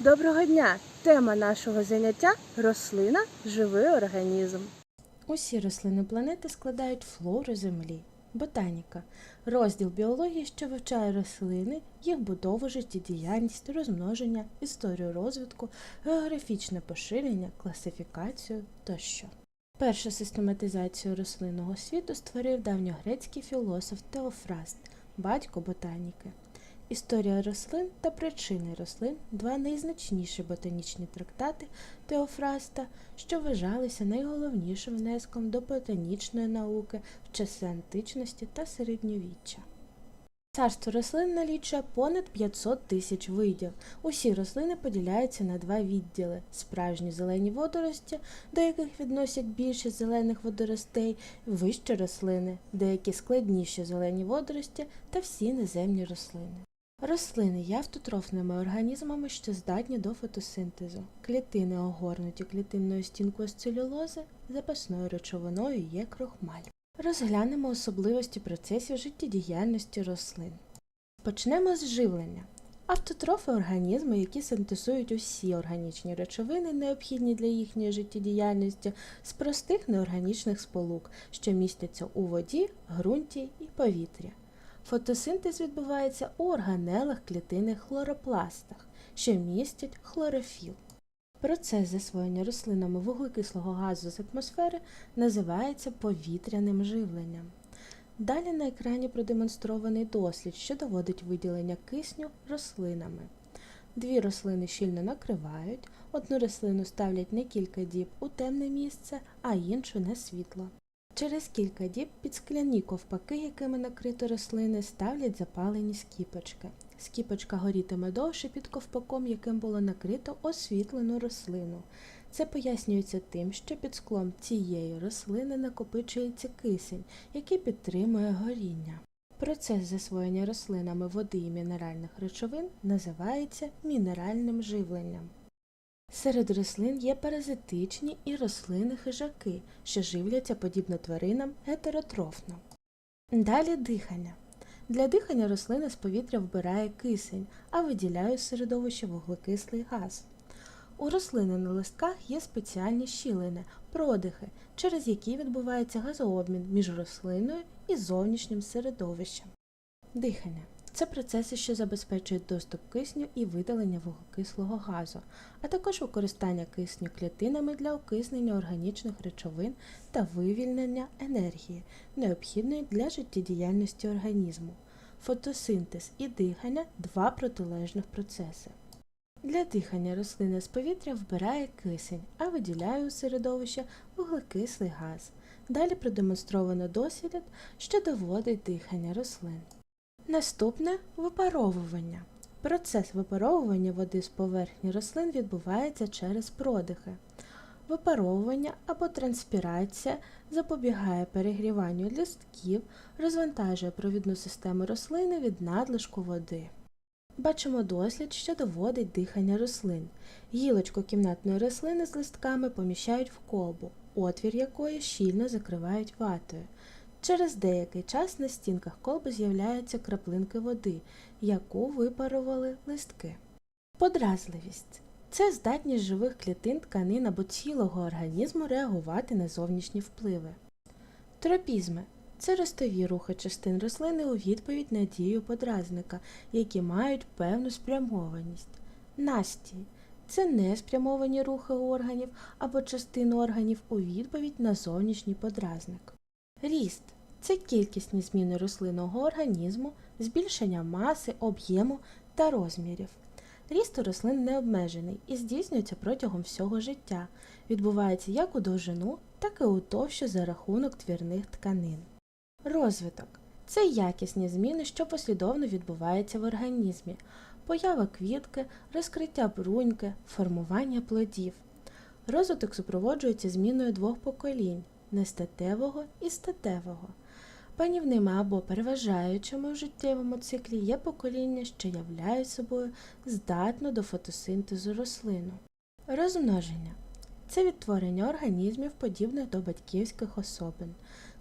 Доброго дня! Тема нашого заняття рослина живий організм. Усі рослини планети складають флору Землі. Ботаніка розділ біології, що вивчає рослини, їх будову, життєдіяльність, розмноження, історію розвитку, географічне поширення, класифікацію тощо. Першу систематизацію рослинного світу створив давньогрецький філософ Теофраст, батько ботаніки. Історія рослин та причини рослин два найзначніші ботанічні трактати Теофраста, що вважалися найголовнішим внеском до ботанічної науки в часи античності та середньовіччя. Царство рослин налічує понад 500 тисяч видів. Усі рослини поділяються на два відділи: справжні зелені водорості, до яких відносять більшість зелених водоростей, вищі рослини, деякі складніші зелені водорості та всі наземні рослини. Рослини є автотрофними організмами, що здатні до фотосинтезу. Клітини огорнуті клітинною стінкою з целюлози, запасною речовиною є крохмаль. Розглянемо особливості процесів життєдіяльності рослин. Почнемо з живлення. Автотрофи організми, які синтезують усі органічні речовини, необхідні для їхньої життєдіяльності, з простих неорганічних сполук, що містяться у воді, ґрунті і повітрі. Фотосинтез відбувається у органелах клітинних хлоропластах, що містять хлорофіл. Процес засвоєння рослинами вуглекислого газу з атмосфери називається повітряним живленням. Далі на екрані продемонстрований дослід, що доводить виділення кисню рослинами. Дві рослини щільно накривають, одну рослину ставлять на кілька діб у темне місце, а іншу на світло. Через кілька діб під скляні ковпаки, якими накрито рослини, ставлять запалені скіпочки. Скіпочка горітиме довше під ковпаком, яким було накрито освітлену рослину. Це пояснюється тим, що під склом цієї рослини накопичується кисень, який підтримує горіння. Процес засвоєння рослинами води і мінеральних речовин називається мінеральним живленням. Серед рослин є паразитичні і рослини хижаки, що живляться подібно тваринам гетеротрофно. Далі дихання. Для дихання рослина з повітря вбирає кисень, а виділяє з середовища вуглекислий газ. У рослини на листках є спеціальні щілини, продихи, через які відбувається газообмін між рослиною і зовнішнім середовищем. Дихання це процеси, що забезпечують доступ кисню і видалення вуглекислого газу, а також використання кисню клітинами для окиснення органічних речовин та вивільнення енергії, необхідної для життєдіяльності організму. Фотосинтез і дихання два протилежних процеси. Для дихання рослина з повітря вбирає кисень, а виділяє у середовище вуглекислий газ. Далі продемонстровано дослід, що доводить дихання рослин. Наступне випаровування. Процес випаровування води з поверхні рослин відбувається через продихи. Випаровування або транспірація запобігає перегріванню листків, розвантажує провідну систему рослини від надлишку води. Бачимо дослід, що доводить дихання рослин. Гілочку кімнатної рослини з листками поміщають в колбу, отвір якої щільно закривають ватою. Через деякий час на стінках колби з'являються краплинки води, яку випарували листки. Подразливість це здатність живих клітин тканин або цілого організму реагувати на зовнішні впливи. Тропізми це ростові рухи частин рослини у відповідь на дію подразника, які мають певну спрямованість. Настій це неспрямовані рухи органів або частин органів у відповідь на зовнішній подразник. Ріст це кількісні зміни рослинного організму, збільшення маси, об'єму та розмірів. Ріст у рослин не обмежений і здійснюється протягом всього життя, відбувається як у довжину, так і у товщу за рахунок твірних тканин. Розвиток це якісні зміни, що послідовно відбуваються в організмі, поява квітки, розкриття бруньки, формування плодів. Розвиток супроводжується зміною двох поколінь нестатевого і статевого. Панівними або переважаючими в життєвому циклі є покоління, що являють собою здатну до фотосинтезу рослину. Розмноження це відтворення організмів, подібних до батьківських особин.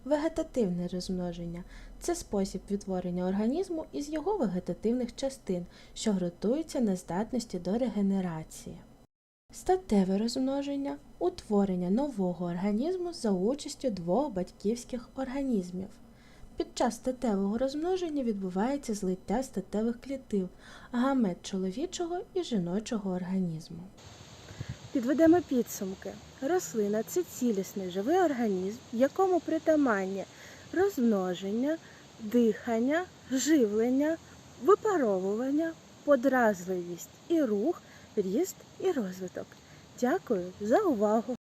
Вегетативне розмноження Це спосіб відтворення організму із його вегетативних частин, що ґрунтуються на здатності до регенерації. Статеве розмноження утворення нового організму за участю двох батьківських організмів. Під час статевого розмноження відбувається злиття статевих клітин, гамет чоловічого і жіночого організму. Підведемо підсумки. Рослина це цілісний живий організм, якому притаманні розмноження, дихання, живлення, випаровування, подразливість і рух, ріст і розвиток. Дякую за увагу!